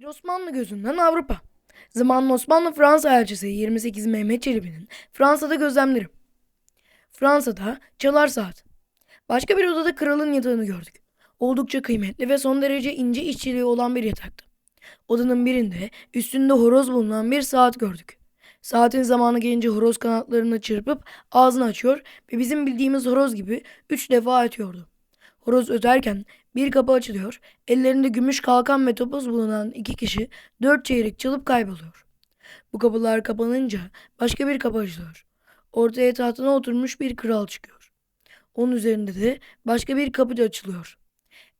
Bir Osmanlı gözünden Avrupa. Zamanın Osmanlı Fransa elçisi 28 Mehmet Çelebi'nin Fransa'da gözlemleri. Fransa'da çalar saat. Başka bir odada kralın yatağını gördük. Oldukça kıymetli ve son derece ince işçiliği olan bir yataktı. Odanın birinde üstünde horoz bulunan bir saat gördük. Saatin zamanı gelince horoz kanatlarını çırpıp ağzını açıyor ve bizim bildiğimiz horoz gibi üç defa ötüyordu. Horoz öterken bir kapı açılıyor, ellerinde gümüş kalkan ve topuz bulunan iki kişi dört çeyrek çalıp kayboluyor. Bu kapılar kapanınca başka bir kapı açılıyor. Ortaya tahtına oturmuş bir kral çıkıyor. Onun üzerinde de başka bir kapı açılıyor.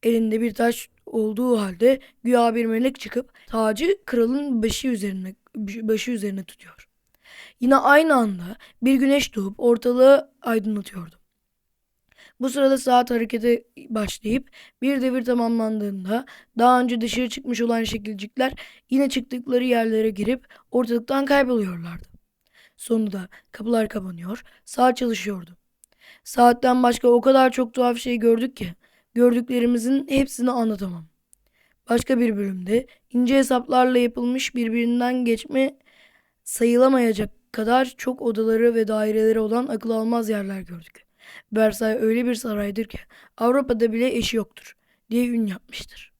Elinde bir taş olduğu halde güya bir melek çıkıp tacı kralın başı üzerine başı üzerine tutuyor. Yine aynı anda bir güneş doğup ortalığı aydınlatıyordu. Bu sırada saat harekete başlayıp bir devir tamamlandığında daha önce dışarı çıkmış olan şekilcikler yine çıktıkları yerlere girip ortalıktan kayboluyorlardı. Sonunda kapılar kapanıyor, saat çalışıyordu. Saatten başka o kadar çok tuhaf şey gördük ki gördüklerimizin hepsini anlatamam. Başka bir bölümde ince hesaplarla yapılmış birbirinden geçme sayılamayacak kadar çok odaları ve daireleri olan akıl almaz yerler gördük. Versay öyle bir saraydır ki Avrupa'da bile eşi yoktur diye ün yapmıştır.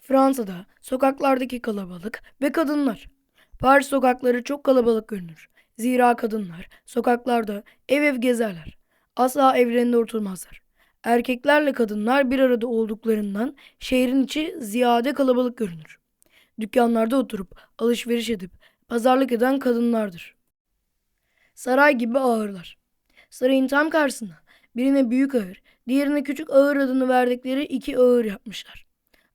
Fransa'da sokaklardaki kalabalık ve kadınlar. Paris sokakları çok kalabalık görünür. Zira kadınlar sokaklarda ev ev gezerler. Asla evlerinde oturmazlar. Erkeklerle kadınlar bir arada olduklarından şehrin içi ziyade kalabalık görünür. Dükkanlarda oturup alışveriş edip pazarlık eden kadınlardır. Saray gibi ağırlar. Sarayın tam karşısına birine büyük ağır, diğerine küçük ağır adını verdikleri iki ağır yapmışlar.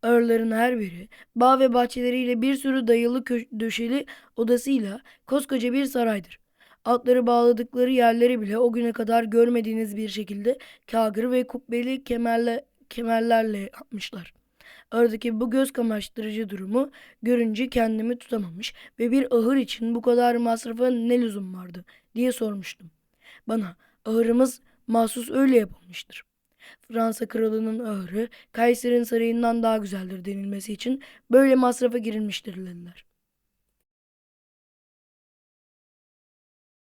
Ağırların her biri bağ ve bahçeleriyle bir sürü dayalı döşeli odasıyla koskoca bir saraydır. Atları bağladıkları yerleri bile o güne kadar görmediğiniz bir şekilde kagır ve kubbeli kemerle, kemerlerle yapmışlar. Aradaki bu göz kamaştırıcı durumu görünce kendimi tutamamış ve bir ahır için bu kadar masrafa ne lüzum vardı diye sormuştum. Bana ahırımız mahsus öyle yapılmıştır. Fransa kralının ahırı Kayser'in sarayından daha güzeldir denilmesi için böyle masrafa girilmiştir dediler.